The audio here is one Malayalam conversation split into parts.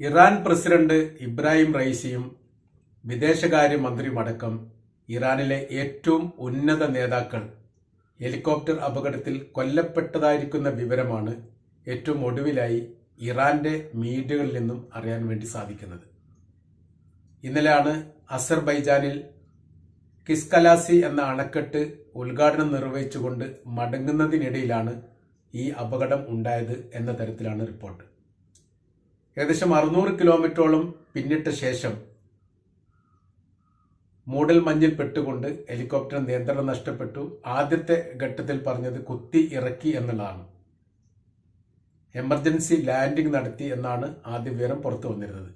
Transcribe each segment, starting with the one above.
ഇറാൻ പ്രസിഡന്റ് ഇബ്രാഹിം റൈസിയും വിദേശകാര്യമന്ത്രിയുമടക്കം ഇറാനിലെ ഏറ്റവും ഉന്നത നേതാക്കൾ ഹെലികോപ്റ്റർ അപകടത്തിൽ കൊല്ലപ്പെട്ടതായിരിക്കുന്ന വിവരമാണ് ഏറ്റവും ഒടുവിലായി ഇറാന്റെ മീഡിയകളിൽ നിന്നും അറിയാൻ വേണ്ടി സാധിക്കുന്നത്. ഇന്നലെയാണ് അസർബൈജാനിൽ കിസ്കലാസി എന്ന അണക്കെട്ട് ഉദ്ഘാടനം നിർവഹിച്ചുകൊണ്ട് മടങ്ങുന്നതിനിടയിലാണ് ഈ അപകടം ഉണ്ടായത് എന്ന തരത്തിലാണ് റിപ്പോർട്ട്. ഏകദേശം അറുന്നൂറ് കിലോമീറ്ററോളം പിന്നിട്ട ശേഷം മൂടൽ മഞ്ഞിൽ പെട്ടുകൊണ്ട് ഹെലികോപ്റ്റർ നിയന്ത്രണം നഷ്ടപ്പെട്ടു. ആദ്യത്തെ ഘട്ടത്തിൽ പറഞ്ഞത് കുത്തി ഇറക്കി എന്നുള്ളതാണ്. എമർജൻസി ലാൻഡിംഗ് നടത്തി എന്നാണ് ആദ്യ വിവരം പുറത്തു വന്നിരുന്നത്.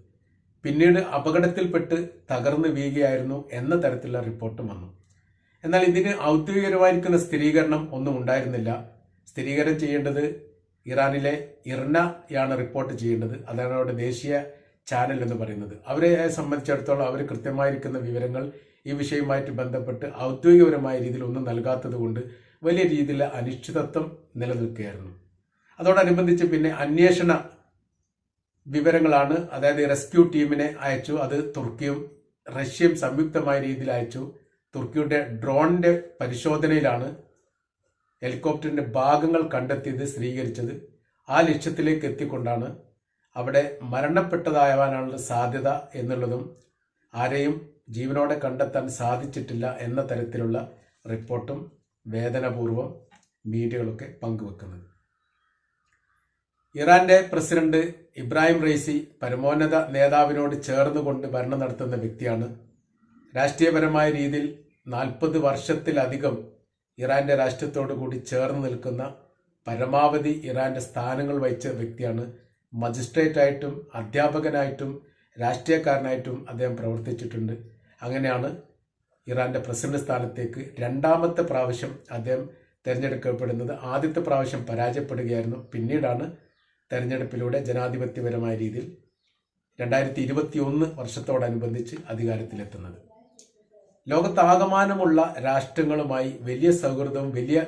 പിന്നീട് അപകടത്തിൽപ്പെട്ട് തകർന്നു വീഴുകയായിരുന്നു എന്ന തരത്തിലുള്ള റിപ്പോർട്ടും വന്നു. എന്നാൽ ഇതിന് ഔദ്യോഗികമായിരിക്കുന്ന സ്ഥിരീകരണം ഒന്നും ഉണ്ടായിരുന്നില്ല. സ്ഥിരീകരണം ചെയ്യേണ്ടത് ഇറാനിലെ ഇർനയാണ് റിപ്പോർട്ട് ചെയ്യേണ്ടത്. അതാണ് അവരുടെ ദേശീയ ചാനൽ എന്ന് പറയുന്നത്. അവരെ സംബന്ധിച്ചിടത്തോളം അവർ കൃത്യമായിരിക്കുന്ന വിവരങ്ങൾ ഈ വിഷയവുമായിട്ട് ബന്ധപ്പെട്ട് ഔദ്യോഗികപരമായ രീതിയിൽ ഒന്നും നൽകാത്തത് കൊണ്ട് വലിയ രീതിയിൽ അനിശ്ചിതത്വം നിലനിൽക്കുകയായിരുന്നു. അതോടനുബന്ധിച്ച് പിന്നെ അന്വേഷണ വിവരങ്ങളാണ് അതായത് റെസ്ക്യൂ ടീമിനെ അയച്ചു അത് തുർക്കിയും റഷ്യയും സംയുക്തമായ രീതിയിൽ അയച്ചു. തുർക്കിയുടെ ഡ്രോണിന്റെ പരിശോധനയിലാണ് ഹെലികോപ്റ്ററിന്റെ ഭാഗങ്ങൾ കണ്ടെത്തിയത് സ്ഥിരീകരിച്ചത് ആ ലക്ഷ്യത്തിലേക്ക് എത്തിക്കൊണ്ടാണ്. അവിടെ മരണപ്പെട്ടതായവാനുള്ള സാധ്യത എന്നുള്ളതും ആരെയും ജീവനോടെ കണ്ടെത്താൻ സാധിച്ചിട്ടില്ല എന്ന തരത്തിലുള്ള റിപ്പോർട്ടും വേദനപൂർവം മീഡിയകളൊക്കെ പങ്കുവെക്കുന്നത്. ഇറാന്റെ പ്രസിഡന്റ് ഇബ്രാഹിം റൈസി പരമോന്നത നേതാവിനോട് ചേർന്നുകൊണ്ട് ഭരണം നടത്തുന്ന വ്യക്തിയാണ്. രാഷ്ട്രീയപരമായ രീതിയിൽ നാൽപ്പത് വർഷത്തിലധികം ഇറാന്റെ രാഷ്ട്രത്തോടു കൂടി ചേർന്ന് നിൽക്കുന്ന പരമാവധി ഇറാന്റെ സ്ഥാനങ്ങൾ വഹിച്ച വ്യക്തിയാണ് മജിസ്ട്രേറ്റ് ആയിട്ടും അധ്യാപകനായിട്ടും രാഷ്ട്രീയക്കാരനായിട്ടും അദ്ദേഹം പ്രവർത്തിച്ചിട്ടുണ്ട്. അങ്ങനെയാണ് ഇറാന്റെ പ്രസിഡന്റ് സ്ഥാനത്തേക്ക് രണ്ടാമത്തെ പ്രാവശ്യം അദ്ദേഹം തിരഞ്ഞെടുക്കപ്പെടുന്നത്. ആദ്യത്തെ പ്രാവശ്യം പരാജയപ്പെടുകയായിരുന്നു. പിന്നീടാണ് തെരഞ്ഞെടുപ്പിലൂടെ ജനാധിപത്യപരമായ രീതിയിൽ രണ്ടായിരത്തി ഇരുപത്തി ഒന്ന് വർഷത്തോടനുബന്ധിച്ച് അധികാരത്തിലെത്തുന്നത്. ലോകത്താകമാനമുള്ള രാഷ്ട്രങ്ങളുമായി വലിയ സൗഹൃദവും വലിയ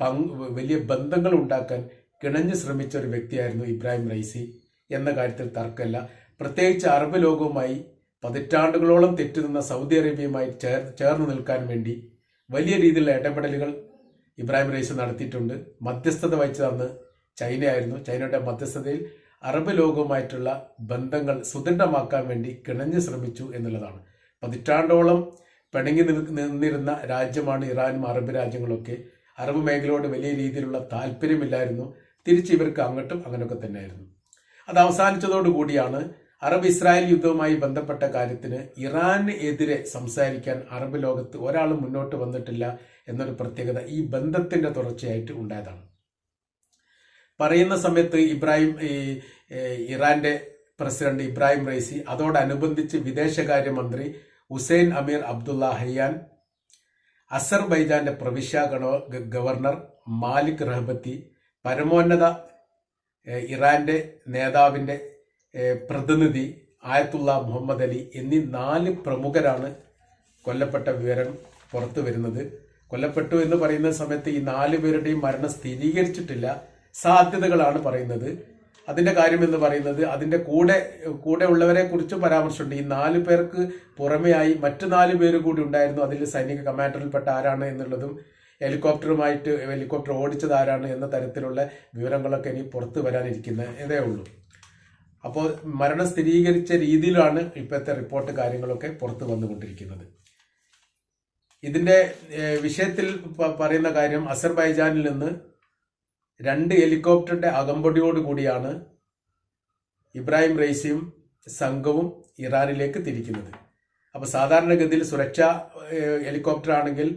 പങ്ക് വലിയ ബന്ധങ്ങൾ ഉണ്ടാക്കാൻ കിണഞ്ഞു ശ്രമിച്ച ഒരു വ്യക്തിയായിരുന്നു ഇബ്രാഹിം റൈസി എന്ന കാര്യത്തിൽ തർക്കമില്ല. പ്രത്യേകിച്ച് അറബ് ലോകവുമായി പതിറ്റാണ്ടുകളോളം തെറ്റുനിന്ന സൗദി അറേബ്യയുമായി ചേർ ചേർന്ന് നിൽക്കാൻ വേണ്ടി വലിയ രീതിയിലുള്ള ഇടപെടലുകൾ ഇബ്രാഹിം റൈസ് നടത്തിയിട്ടുണ്ട്. മധ്യസ്ഥത വഹിച്ചതന്ന് ചൈനയായിരുന്നു. ചൈനയുടെ മധ്യസ്ഥതയിൽ അറബ് ലോകവുമായിട്ടുള്ള ബന്ധങ്ങൾ സുദൃഢമാക്കാൻ വേണ്ടി കിണഞ്ഞു ശ്രമിച്ചു എന്നുള്ളതാണ്. പതിറ്റാണ്ടോളം പിണങ്ങി നിന്നിരുന്ന രാജ്യമാണ് ഇറാനും അറബ് രാജ്യങ്ങളൊക്കെ. അറബ് മേഖലയോട് വലിയ രീതിയിലുള്ള താല്പര്യമില്ലായിരുന്നു. തിരിച്ച് ഇവർക്ക് അങ്ങോട്ടും അങ്ങനെയൊക്കെ തന്നെയായിരുന്നു. അത് അവസാനിച്ചതോടുകൂടിയാണ് അറബ് ഇസ്രായേൽ യുദ്ധവുമായി ബന്ധപ്പെട്ട കാര്യത്തിന് ഇറാന് എതിരെ സംസാരിക്കാൻ അറബ് ലോകത്ത് ഒരാളും മുന്നോട്ട് വന്നിട്ടില്ല എന്നൊരു പ്രത്യേകത ഈ ബന്ധത്തിന്റെ തുടർച്ചയായിട്ട് ഉണ്ടായതാണ്. പറയുന്ന സമയത്ത് ഇബ്രാഹിം ഈ ഇറാന്റെ പ്രസിഡന്റ് ഇബ്രാഹിം റൈസി അതോടനുബന്ധിച്ച് വിദേശകാര്യമന്ത്രി ഹുസൈൻ അമീർ അബ്ദുള്ള ഹയ്യാൻ അസർബൈജാന്റെ പ്രവിശ്യ ഗവർണർ മാലിക് റഹബത്തി പരമോന്നത ഇറാന്റെ നേതാവിന്റെ പ്രതിനിധി ആയത്തുള്ള മുഹമ്മദ് അലി എന്നീ നാല് പ്രമുഖരാണ് കൊല്ലപ്പെട്ട വിവരം പുറത്തു വരുന്നത്. കൊല്ലപ്പെട്ടു എന്ന് പറയുന്ന സമയത്ത് ഈ നാല് പേരുടെയും മരണം സ്ഥിരീകരിച്ചിട്ടില്ല. സാധ്യതകളാണ് പറയുന്നത്. അതിന്റെ കാര്യം എന്ന് പറയുന്നത് അതിന്റെ കൂടെ കൂടെ ഉള്ളവരെ കുറിച്ചും പരാമർശമുണ്ട്. ഈ നാല് പേർക്ക് പുറമെയായി മറ്റു നാല് പേര് കൂടി ഉണ്ടായിരുന്നു. അതിൽ സൈനിക കമാൻഡറിൽപ്പെട്ട ആരാണ് എന്നുള്ളതും ഹെലികോപ്റ്ററുമായിട്ട് ഹെലികോപ്റ്റർ ഓടിച്ചത് ആരാണ് എന്ന തരത്തിലുള്ള വിവരങ്ങളൊക്കെ ഇനി പുറത്തു വരാനിരിക്കുന്ന ഇതേ ഉള്ളൂ. അപ്പോൾ മരണം സ്ഥിരീകരിച്ച രീതിയിലാണ് ഇപ്പോഴത്തെ റിപ്പോർട്ട് കാര്യങ്ങളൊക്കെ പുറത്തു വന്നുകൊണ്ടിരിക്കുന്നത്. ഇതിന്റെ വിഷയത്തിൽ പറയുന്ന കാര്യം അസർബൈജാനിൽ നിന്ന് രണ്ട് ഹെലികോപ്റ്ററിന്റെ അകമ്പടിയോട് കൂടിയാണ് ഇബ്രാഹിം റൈസിയും സംഘവും ഇറാനിലേക്ക് തിരിക്കുന്നത്. അപ്പൊ സാധാരണഗതിയിൽ സുരക്ഷാ ഹെലികോപ്റ്റർ ആണെങ്കിൽ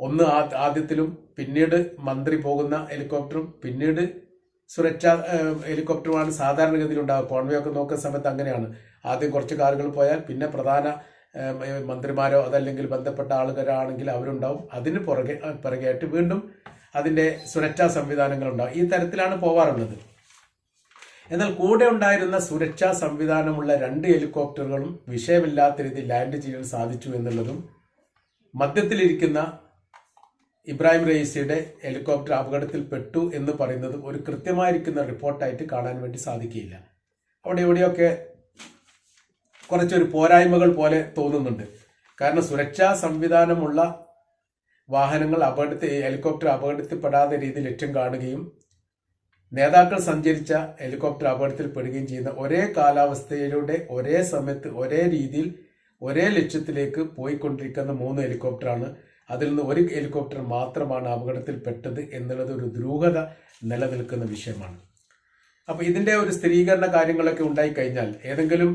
ഒന്ന് ആദ്യത്തിലും പിന്നീട് മന്ത്രി പോകുന്ന ഹെലികോപ്റ്ററും പിന്നീട് സുരക്ഷാ ഹെലികോപ്റ്ററുമാണ് സാധാരണഗതിയിൽ ഉണ്ടാകുക കോൺവേ ഒക്കെ നോക്കുന്ന സമയത്ത് അങ്ങനെയാണ്. ആദ്യം കുറച്ച് കാറുകൾ പോയാൽ പിന്നെ പ്രധാന മന്ത്രിമാരോ അതല്ലെങ്കിൽ ബന്ധപ്പെട്ട ആളുകളാണെങ്കിൽ അവരുണ്ടാവും. അതിന് പുറകെ പിറകെയായിട്ട് വീണ്ടും അതിന്റെ സുരക്ഷാ സംവിധാനങ്ങൾ ഉണ്ടാവും ഈ തരത്തിലാണ് പോവാറുള്ളത്. എന്നാൽ കൂടെ ഉണ്ടായിരുന്ന സുരക്ഷാ സംവിധാനമുള്ള രണ്ട് ഹെലികോപ്റ്ററുകളും വിഷയമില്ലാത്ത രീതിയിൽ ലാൻഡ് ചെയ്യാൻ സാധിച്ചു എന്നുള്ളതും മധ്യത്തിലിരിക്കുന്ന ഇബ്രാഹിം റയീസിയുടെ ഹെലികോപ്റ്റർ അപകടത്തിൽപ്പെട്ടു എന്ന് പറയുന്നതും ഒരു കൃത്യമായിരിക്കുന്ന റിപ്പോർട്ടായിട്ട് കാണാൻ വേണ്ടി സാധിക്കില്ല അവിടെ എവിടെയൊക്കെ കുറച്ചൊരു പോരായ്മകൾ പോലെ തോന്നുന്നുണ്ട്. കാരണം സുരക്ഷാ സംവിധാനമുള്ള വാഹനങ്ങൾ അപകടത്തിൽ ഹെലികോപ്റ്റർ അപകടത്തിൽപ്പെടാത്ത രീതിയിൽ ലക്ഷ്യം കാണുകയും നേതാക്കൾ സഞ്ചരിച്ച ഹെലികോപ്റ്റർ അപകടത്തിൽപ്പെടുകയും ചെയ്യുന്ന ഒരേ കാലാവസ്ഥയിലൂടെ ഒരേ സമയത്ത് ഒരേ രീതിയിൽ ഒരേ ലക്ഷ്യത്തിലേക്ക് പോയിക്കൊണ്ടിരിക്കുന്ന മൂന്ന് ഹെലികോപ്റ്ററാണ്. അതിൽ നിന്ന് ഒരു ഹെലികോപ്റ്റർ മാത്രമാണ് അപകടത്തിൽപ്പെട്ടത് എന്നുള്ളത് ഒരു ദുരൂഹത നിലനിൽക്കുന്ന വിഷയമാണ്. അപ്പോൾ ഇതിന്റെ ഒരു സ്ഥിരീകരണ കാര്യങ്ങളൊക്കെ ഉണ്ടായിക്കഴിഞ്ഞാൽ ഏതെങ്കിലും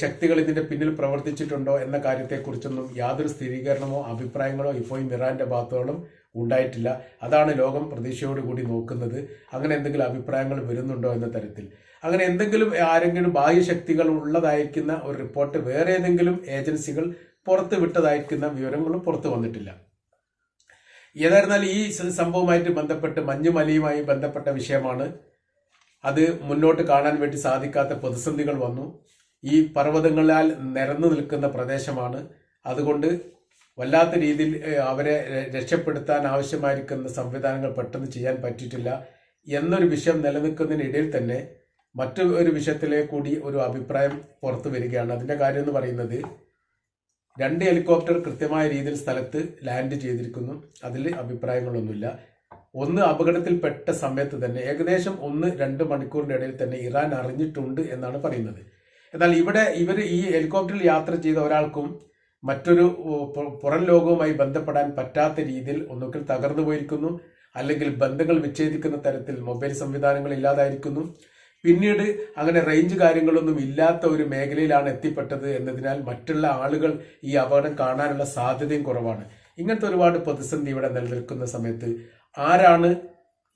ശക്തികൾ ഇതിന്റെ പിന്നിൽ പ്രവർത്തിച്ചിട്ടുണ്ടോ എന്ന കാര്യത്തെക്കുറിച്ചൊന്നും യാതൊരു സ്ഥിരീകരണമോ അഭിപ്രായങ്ങളോ ഇപ്പോഴും ഇറാന്റെ ഭാഗത്തോളം ഉണ്ടായിട്ടില്ല. അതാണ് ലോകം പ്രതീക്ഷയോടുകൂടി നോക്കുന്നത്. അങ്ങനെ എന്തെങ്കിലും അഭിപ്രായങ്ങൾ വരുന്നുണ്ടോ എന്ന തരത്തിൽ. അങ്ങനെ എന്തെങ്കിലും ആരെങ്കിലും ബാഹ്യശക്തികൾ ഉള്ളതായിരിക്കുന്ന ഒരു റിപ്പോർട്ട് വേറെ ഏതെങ്കിലും ഏജൻസികൾ പുറത്ത് വിട്ടതായിരിക്കുന്ന വിവരങ്ങളും പുറത്തു വന്നിട്ടില്ല. ഏതായിരുന്നാലും ഈ സംഭവവുമായിട്ട് ബന്ധപ്പെട്ട് മഞ്ഞുമലയുമായി ബന്ധപ്പെട്ട വിഷയമാണ്. അത് മുന്നോട്ട് കാണാൻ വേണ്ടി സാധിക്കാത്ത പ്രതിസന്ധികൾ വന്നു. ഈ പർവതങ്ങളാൽ നിരന്നു നിൽക്കുന്ന പ്രദേശമാണ്. അതുകൊണ്ട് വല്ലാത്ത രീതിയിൽ അവരെ രക്ഷപ്പെടുത്താൻ ആവശ്യമായിരിക്കുന്ന സംവിധാനങ്ങൾ പെട്ടെന്ന് ചെയ്യാൻ പറ്റിയിട്ടില്ല. എന്നൊരു വിഷയം നിലനിൽക്കുന്നതിനിടയിൽ തന്നെ മറ്റു ഒരു വിഷയത്തിലെ കൂടി ഒരു അഭിപ്രായം പുറത്തു വരികയാണ്. അതിന്റെ കാര്യം എന്ന് പറയുന്നത് രണ്ട് ഹെലികോപ്റ്റർ കൃത്യമായ രീതിയിൽ സ്ഥലത്ത് ലാൻഡ് ചെയ്തിരിക്കുന്നു. അതിൽ അഭിപ്രായങ്ങളൊന്നുമില്ല. ഒന്ന് അപകടത്തിൽപ്പെട്ട സമയത്ത് തന്നെ ഏകദേശം ഒന്ന് രണ്ട് മണിക്കൂറിന്റെ ഇടയിൽ തന്നെ ഇറാൻ അറിഞ്ഞിട്ടുണ്ട് എന്നാണ് പറയുന്നത്. എന്നാൽ ഇവിടെ ഇവർ ഈ ഹെലികോപ്റ്ററിൽ യാത്ര ചെയ്ത ഒരാൾക്കും മറ്റൊരു പുറം ലോകവുമായി ബന്ധപ്പെടാൻ പറ്റാത്ത രീതിയിൽ ഒന്നുകിൽ തകർന്നു പോയിരിക്കുന്നു അല്ലെങ്കിൽ ബന്ധങ്ങൾ വിച്ഛേദിക്കുന്ന തരത്തിൽ മൊബൈൽ സംവിധാനങ്ങൾ ഇല്ലാതായിരിക്കുന്നു. പിന്നീട് അങ്ങനെ റേഞ്ച് കാര്യങ്ങളൊന്നും ഇല്ലാത്ത ഒരു മേഖലയിലാണ് എത്തിപ്പെട്ടത് എന്നതിനാൽ മറ്റുള്ള ആളുകൾ ഈ അപകടം കാണാനുള്ള സാധ്യതയും കുറവാണ്. ഇങ്ങനത്തെ ഒരുപാട് പ്രതിസന്ധി ഇവിടെ നിലനിൽക്കുന്ന സമയത്ത് ആരാണ്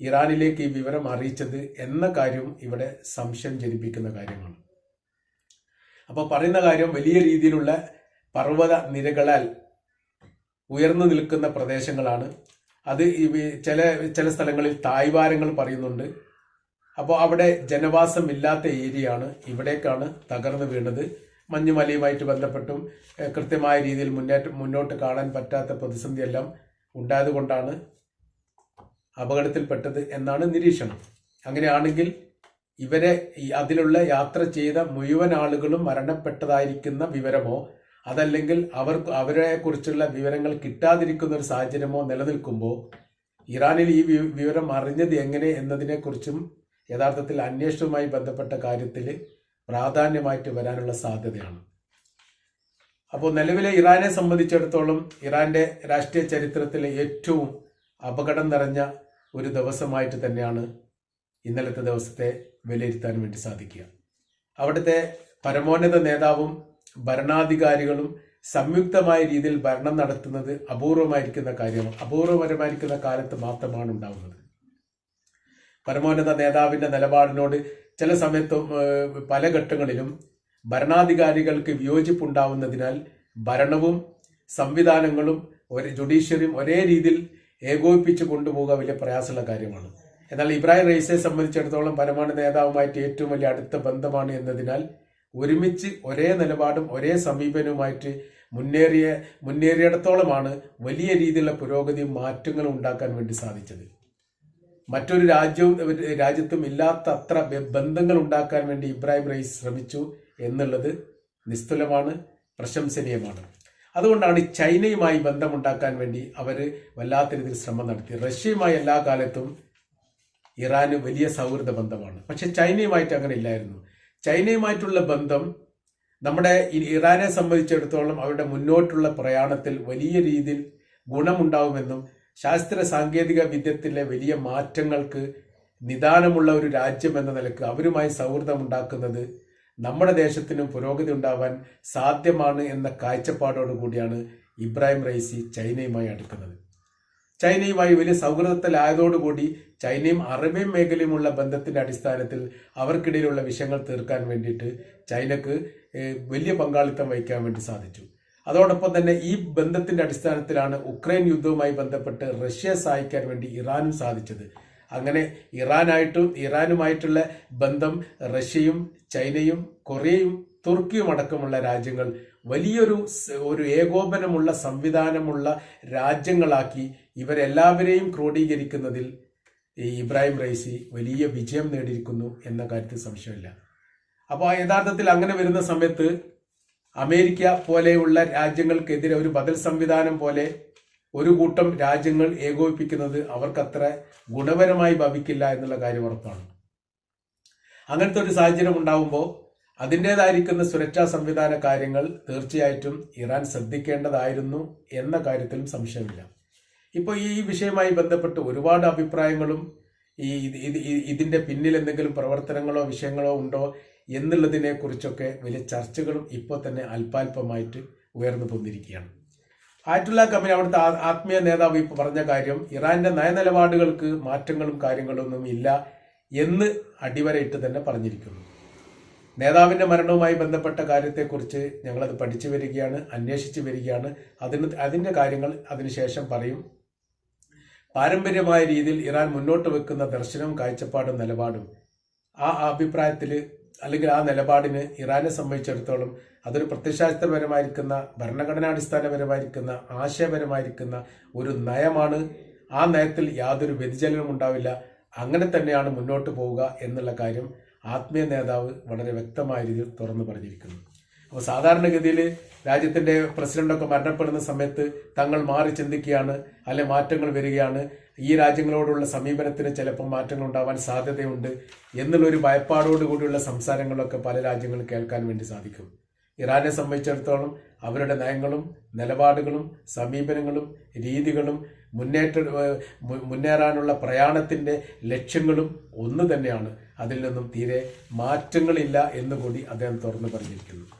ഇറാനിലേക്ക് ഈ വിവരം അറിയിച്ചത് എന്ന കാര്യം ഇവിടെ സംശയം ജനിപ്പിക്കുന്ന കാര്യമാണ്. അപ്പോൾ പറയുന്ന കാര്യം വലിയ രീതിയിലുള്ള പർവത നിരകളാൽ ഉയർന്നു നിൽക്കുന്ന പ്രദേശങ്ങളാണ്. അത് ചില ചില സ്ഥലങ്ങളിൽ തായ്വാരങ്ങൾ പറയുന്നുണ്ട്. അപ്പോൾ അവിടെ ജനവാസം ഇല്ലാത്ത ഏരിയയാണ്. ഇവിടേക്കാണ് തകർന്നു വീണത്. മഞ്ഞുമലയുമായിട്ട് ബന്ധപ്പെട്ടും കൃത്യമായ രീതിയിൽ മുന്നേറ്റം മുന്നോട്ട് കാണാൻ പറ്റാത്ത പ്രതിസന്ധിയെല്ലാം ഉണ്ടായതുകൊണ്ടാണ് അപകടത്തിൽപ്പെട്ടത് എന്നാണ് നിരീക്ഷണം. അങ്ങനെയാണെങ്കിൽ ഇവരെ അതിലുള്ള യാത്ര ചെയ്ത മുഴുവൻ ആളുകളും മരണപ്പെട്ടതായിരിക്കുന്ന വിവരമോ അതല്ലെങ്കിൽ അവർ അവരെ കുറിച്ചുള്ള വിവരങ്ങൾ കിട്ടാതിരിക്കുന്ന ഒരു സാഹചര്യമോ നിലനിൽക്കുമ്പോൾ ഇറാനിൽ ഈ വിവരം അറിഞ്ഞത് എങ്ങനെ എന്നതിനെക്കുറിച്ചും യഥാർത്ഥത്തിൽ അന്വേഷണവുമായി ബന്ധപ്പെട്ട കാര്യത്തിൽ പ്രാധാന്യമായിട്ട് വരാനുള്ള സാധ്യതയാണ്. അപ്പോൾ നിലവിലെ ഇറാനെ സംബന്ധിച്ചിടത്തോളം ഇറാന്റെ രാഷ്ട്രീയ ചരിത്രത്തിലെ ഏറ്റവും അപകടം നിറഞ്ഞ ഒരു ദിവസമായിട്ട് തന്നെയാണ് ഇന്നലത്തെ ദിവസത്തെ വിലയിരുത്താൻ വേണ്ടി സാധിക്കുക. അവിടുത്തെ പരമോന്നത നേതാവും ഭരണാധികാരികളും സംയുക്തമായ രീതിയിൽ ഭരണം നടത്തുന്നത് അപൂർവമായിരിക്കുന്ന കാര്യമാണ് അപൂർവപരമായിരിക്കുന്ന കാലത്ത് മാത്രമാണ് ഉണ്ടാവുന്നത്. പരമോന്നത നേതാവിന്റെ നിലപാടിനോട് ചില സമയത്തും പല ഘട്ടങ്ങളിലും ഭരണാധികാരികൾക്ക് വിയോജിപ്പുണ്ടാവുന്നതിനാൽ ഭരണവും സംവിധാനങ്ങളും ഒരു ജുഡീഷ്യറിയും ഒരേ രീതിയിൽ ഏകോപിപ്പിച്ച് കൊണ്ടുപോകുക വലിയ പ്രയാസമുള്ള കാര്യമാണ്. എന്നാൽ ഇബ്രാഹിം റൈസയെ സംബന്ധിച്ചിടത്തോളം പരമാണു നേതാവുമായിട്ട് ഏറ്റവും വലിയ അടുത്ത ബന്ധമാണ് എന്നതിനാൽ ഒരുമിച്ച് ഒരേ നിലപാടും ഒരേ സമീപനവുമായിട്ട് മുന്നേറിയ മുന്നേറിയിടത്തോളമാണ് വലിയ രീതിയിലുള്ള പുരോഗതിയും മാറ്റങ്ങളും ഉണ്ടാക്കാൻ വേണ്ടി സാധിച്ചത്. മറ്റൊരു രാജ്യവും രാജ്യത്തും ഇല്ലാത്ത അത്ര ബന്ധങ്ങൾ ഉണ്ടാക്കാൻ വേണ്ടി ഇബ്രാഹിം റൈസ് ശ്രമിച്ചു എന്നുള്ളത് നിസ്തുലമാണ് പ്രശംസനീയമാണ്. അതുകൊണ്ടാണ് ചൈനയുമായി ബന്ധമുണ്ടാക്കാൻ വേണ്ടി അവർ വല്ലാത്ത രീതിയിൽ ശ്രമം നടത്തി. റഷ്യയുമായി എല്ലാ കാലത്തും ഇറാന് വലിയ സൗഹൃദ ബന്ധമാണ്. പക്ഷെ ചൈനയുമായിട്ട് അങ്ങനെ ഇല്ലായിരുന്നു. ചൈനയുമായിട്ടുള്ള ബന്ധം നമ്മുടെ ഇറാനെ സംബന്ധിച്ചിടത്തോളം അവരുടെ മുന്നോട്ടുള്ള പ്രയാണത്തിൽ വലിയ രീതിയിൽ ഗുണമുണ്ടാവുമെന്നും ശാസ്ത്ര സാങ്കേതിക വിദ്യത്തിലെ വലിയ മാറ്റങ്ങൾക്ക് നിദാനമുള്ള ഒരു രാജ്യം എന്ന നിലയ്ക്ക് അവരുമായി സൗഹൃദമുണ്ടാക്കുന്നത് നമ്മുടെ ദേശത്തിനും പുരോഗതി ഉണ്ടാവാൻ സാധ്യമാണ് എന്ന കാഴ്ചപ്പാടോടുകൂടിയാണ് ഇബ്രാഹിം റൈസി ചൈനയുമായി അടുക്കുന്നത്. ചൈനയുമായി വലിയ സൗഹൃദത്തിലായതോടുകൂടി ചൈനയും അറേബ്യൻ മേഖലയുമുള്ള ബന്ധത്തിന്റെ അടിസ്ഥാനത്തിൽ അവർക്കിടയിലുള്ള വിഷയങ്ങൾ തീർക്കാൻ വേണ്ടിയിട്ട് ചൈനക്ക് വലിയ പങ്കാളിത്തം വഹിക്കാൻ വേണ്ടി സാധിച്ചു. അതോടൊപ്പം തന്നെ ഈ ബന്ധത്തിന്റെ അടിസ്ഥാനത്തിലാണ് ഉക്രൈൻ യുദ്ധവുമായി ബന്ധപ്പെട്ട് റഷ്യയെ സഹായിക്കാൻ വേണ്ടി ഇറാനും സാധിച്ചത്. അങ്ങനെ ഇറാനായിട്ടും ഇറാനുമായിട്ടുള്ള ബന്ധം റഷ്യയും ചൈനയും കൊറിയയും തുർക്കിയും അടക്കമുള്ള രാജ്യങ്ങൾ വലിയൊരു ഒരു ഏകോപനമുള്ള സംവിധാനമുള്ള രാജ്യങ്ങളാക്കി ഇവരെല്ലാവരെയും ക്രോഡീകരിക്കുന്നതിൽ ഈ ഇബ്രാഹിം റൈസി വലിയ വിജയം നേടിയിരിക്കുന്നു എന്ന കാര്യത്തിൽ സംശയമില്ല. അപ്പോൾ യഥാർത്ഥത്തിൽ അങ്ങനെ വരുന്ന സമയത്ത് അമേരിക്ക പോലെയുള്ള രാജ്യങ്ങൾക്കെതിരെ ഒരു ബദൽ സംവിധാനം പോലെ ഒരു കൂട്ടം രാജ്യങ്ങൾ ഏകോപിപ്പിക്കുന്നത് അവർക്കത്ര ഗുണപരമായി ഭവിക്കില്ല എന്നുള്ള കാര്യം ഉറപ്പാണ്. അങ്ങനത്തെ ഒരു സാഹചര്യം ഉണ്ടാവുമ്പോൾ അതിന്റെതായിരിക്കുന്ന സുരക്ഷാ സംവിധാന കാര്യങ്ങൾ തീർച്ചയായിട്ടും ഇറാൻ ശ്രദ്ധിക്കേണ്ടതായിരുന്നു എന്ന കാര്യത്തിലും സംശയമില്ല. ഇപ്പോൾ ഈ വിഷയവുമായി ബന്ധപ്പെട്ട് ഒരുപാട് അഭിപ്രായങ്ങളും ഈ ഇത് ഇത് ഇതിന്റെ പിന്നിൽ എന്തെങ്കിലും പ്രവർത്തനങ്ങളോ വിഷയങ്ങളോ ഉണ്ടോ എന്നുള്ളതിനെ കുറിച്ചൊക്കെ വലിയ ചർച്ചകളും ഇപ്പോൾ തന്നെ അല്പാൽപമായിട്ട് ഉയർന്നു പോന്നിരിക്കുകയാണ്. ആയിട്ടുള്ള കമ്പനി അവിടുത്തെ ആത്മീയ നേതാവ് ഇപ്പോൾ പറഞ്ഞ കാര്യം ഇറാന്റെ നയനിലപാടുകൾക്ക് മാറ്റങ്ങളും കാര്യങ്ങളൊന്നും ഇല്ല എന്ന് അടിവരയിട്ട് തന്നെ പറഞ്ഞിരിക്കുന്നു. നേതാവിന്റെ മരണവുമായി ബന്ധപ്പെട്ട കാര്യത്തെക്കുറിച്ച് ഞങ്ങളത് പഠിച്ചു വരികയാണ് അന്വേഷിച്ചു വരികയാണ്. അതിന് അതിന്റെ കാര്യങ്ങൾ അതിനുശേഷം പറയും. പാരമ്പര്യമായ രീതിയിൽ ഇറാൻ മുന്നോട്ട് വെക്കുന്ന ദർശനവും കാഴ്ചപ്പാടും നിലപാടും. ആ അഭിപ്രായത്തിൽ അല്ലെങ്കിൽ ആ നിലപാടിന് ഇറാനെ സംബന്ധിച്ചിടത്തോളം അതൊരു പ്രത്യശാസ്ത്രപരമായിരിക്കുന്ന ഭരണഘടനാടിസ്ഥാനപരമായിരിക്കുന്ന ആശയപരമായിരിക്കുന്ന ഒരു നയമാണ്. ആ നയത്തിൽ യാതൊരു വ്യതിചലനവും ഉണ്ടാവില്ല. അങ്ങനെ തന്നെയാണ് മുന്നോട്ട് പോവുക എന്നുള്ള കാര്യം ആത്മീയ നേതാവ് വളരെ വ്യക്തമായ രീതിയിൽ തുറന്നു പറഞ്ഞിരിക്കുന്നു. അപ്പോൾ സാധാരണഗതിയിൽ രാജ്യത്തിന്റെ പ്രസിഡന്റൊക്കെ മരണപ്പെടുന്ന സമയത്ത് തങ്ങൾ മാറി ചിന്തിക്കുകയാണ് അല്ലെ മാറ്റങ്ങൾ വരികയാണ്. ഈ രാജ്യങ്ങളോടുള്ള സമീപനത്തിന് ചിലപ്പോൾ മാറ്റങ്ങൾ ഉണ്ടാവാൻ സാധ്യതയുണ്ട് എന്നുള്ളൊരു ഭയപ്പാടോടുകൂടിയുള്ള സംസാരങ്ങളൊക്കെ പല രാജ്യങ്ങളും കേൾക്കാൻ വേണ്ടി സാധിക്കും. ഇറാനെ സംബന്ധിച്ചിടത്തോളം അവരുടെ നയങ്ങളും നിലപാടുകളും സമീപനങ്ങളും രീതികളും മുന്നേറ്റ മുന്നേറാനുള്ള പ്രയാണത്തിന്റെ ലക്ഷ്യങ്ങളും ഒന്ന് തന്നെയാണ്. അതിൽ നിന്നും തീരെ മാറ്റങ്ങളില്ല എന്നുകൂടി അദ്ദേഹം തുറന്നു പറഞ്ഞിരിക്കുന്നു.